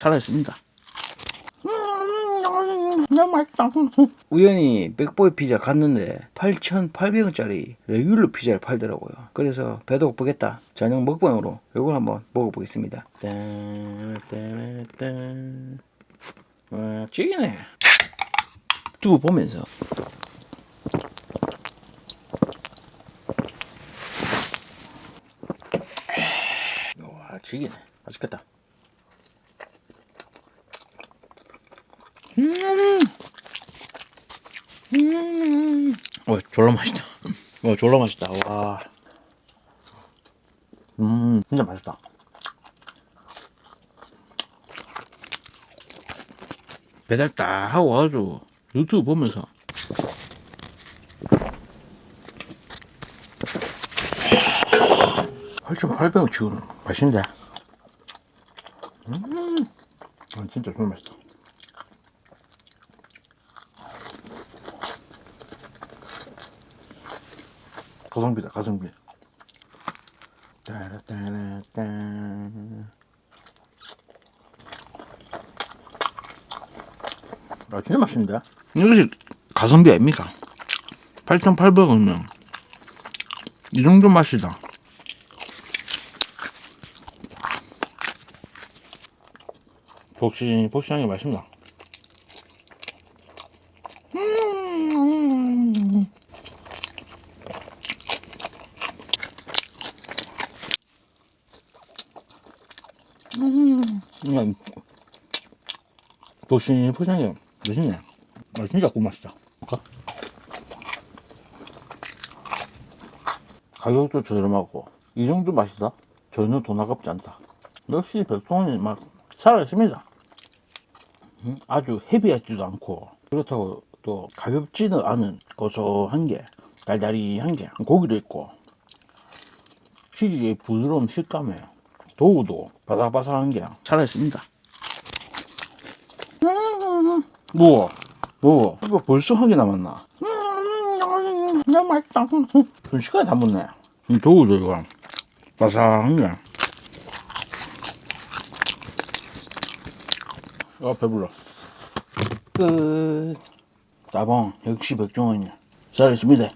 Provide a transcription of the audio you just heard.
살아있습니다. 너무 맛있다. 우연히 백보이 피자 갔는데 8,800원짜리 레귤러 피자를 팔더라고요. 그래서 배도 고프겠다. 저녁 먹방으로 이걸 한번 먹어보겠습니다. 와, 찌기네. 두고 보면서 와, 찌기네. 맛있겠다. 음. 어, 졸라 맛있다. 어, 졸라 맛있다. 와. 음, 진짜 맛있다. 배달 딱 하고 와가지고 유튜브 보면서 팔천 팔백 원 치고는 맛있는데. 음, 아, 진짜 정말 맛있다. 가성비다 가성비. 따라따라따. 아 진짜 맛있는데? 이것이 가성비 아닙니까? 8,800원이면 이 정도 맛이다. 복신 복신하게 맛있나 그냥 도시 포장이 맛있네. 아 진짜. 볼까? 가격도 저렴하고 이 정도 맛이다. 전혀 돈 아깝지 않다. 역시 백종원이 맛 살아있습니다. 음, 아주 헤비하지도 않고 그렇다고 또 가볍지는 않은 고소한 게 달달이한 게 고기도 있고 치즈의 부드러운 식감에 도우도 바삭바삭한 게 살아있습니다. 뭐? 뭐? 이거 벌써 한 개 남았나? 너무 맛있다. 순식간에 다 먹네. 이 도우도 이거 바삭한 게. 아 배불러. 끝. 따봉 역시 백종원이야. 잘했습니다.